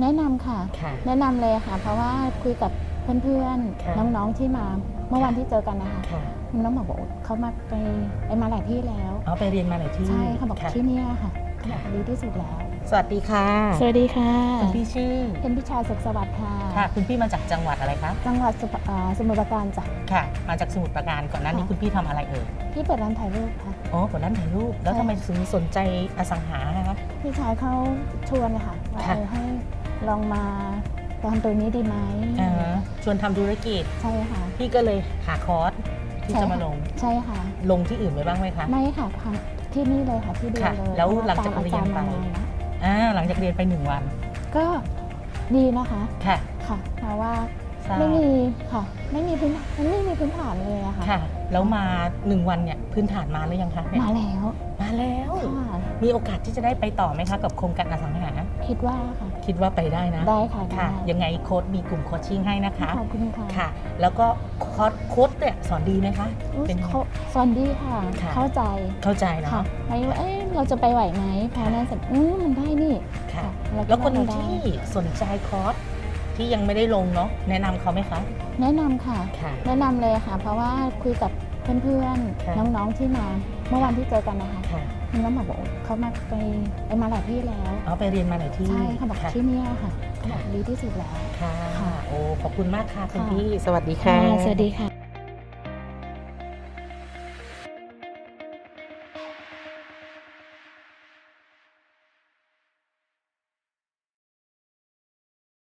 แนะนำค่ะ ค่ะ แนะนำเลยค่ะ เพราะว่าคุยกับเพื่อนค่ะ ๆ น้องๆที่มา เมื่อวันที่เจอกันนะคะค่ะน้องบอกว่าเขามาไปไปมาหลายที่แล้วเอาไปเรียนมาหลายที่ใช่เขาบอกค่ะ ที่เนี่ยค่ะค่ะ ดีที่สุดแล้ว สวัสดีค่ะสวัสดีค่ะคุณพี่ชื่อเพนพิชาสุขสวัสดิ์ค่ะ ค่ะ คุณพี่มาจากจังหวัดอะไรคะจังหวัดสมุอ่าสมุทรปราการจ้ะ ค่ะ มาจากสมุทรปราการก่อนหน้านี้ค่ะ คุณพี่ทำอะไรเอ่ยพี่เปิดร้านถ่ายรูปค่ะ อ๋อผลด้านถ่ายรูปแล้วใช่ ทำไมถึงสนใจอสังหาคะ พี่ชายเขาชวนนะคะว่าค่ะ เออให้ ลองมาทำตัวนี้ดีไหมอ่าชวนทำธุรกิจ ใช่ค่ะ พี่ก็เลยหาคอร์สที่ใช่จะมาค่ะลง ใช่ค่ะ ลงที่อื่นไปบ้างไหมคะ ไม่ค่ะค่ะที่นี่เลยค่ะที่เดียวค่ะเลยแล้วพะหลังจากตมเรียนไปอจมานานแล้วอ่าหลังจากเรียนไปหนึ่งวัน ก็ดีนะคะค่ะค่ะเพราะว่าทราบไม่มีค่ะ ไม่มีพื้นมันไม่มีพื้นฐานเลยอะค่ะค่ะ แล้วมาหนึ่งวันเนี่ยพื้นฐานมาหรือยังคะเนี่ยมาแล้วมาแล้ว ค่ะ มีโอกาสที่จะได้ไปต่อไหมคะกับโครงการอสังหา คิดว่าค่ะ คิดว่าไปได้นะ ได้ค่ะค่ะ ได้ยังไงโค้ดมีกลุ่มโคชชิ่งให้นะคะ ขอบคุณค่ะค่ะ แล้วก็คอร์สโค้ดเนี่ยสอนดีไหมคะ อุ๊ยเป็น เขาสอนดีค่ะ ค่ะ เข้าใจเข้าใจเนาะค่ะไม่ว่าเอ๊ะเราจะไปไหวไหมพอค่ะนั้นเสร็จอืมมันได้นี่ค่ะ เราดแล้วคนาเราได้ที่สนใจคอร์สที่ยังไม่ได้ลงเนาะแนะนำเขาไหมคะ แนะนำค่ะ ค่ะ แนะนำเลยค่ะ เพราะว่าคุยกับ เพื่อนค่ะๆ น้องๆที่มา เมื่อวันที่เจอกันนะคะค่ะน้องบอกว่าเขามาไปไปมาหลายที่แล้วเอาไปเรียนมาหลายที่ใช่เขาบอกค่ะ ที่เนี่ยค่ะค่ะดีที่สุดแล้ว ค่ะ ค่ะ โอ้ ขอบคุณมากค่ะคุณค่ะ พี่ สวัสดีค่ะสวัสดีค่ะ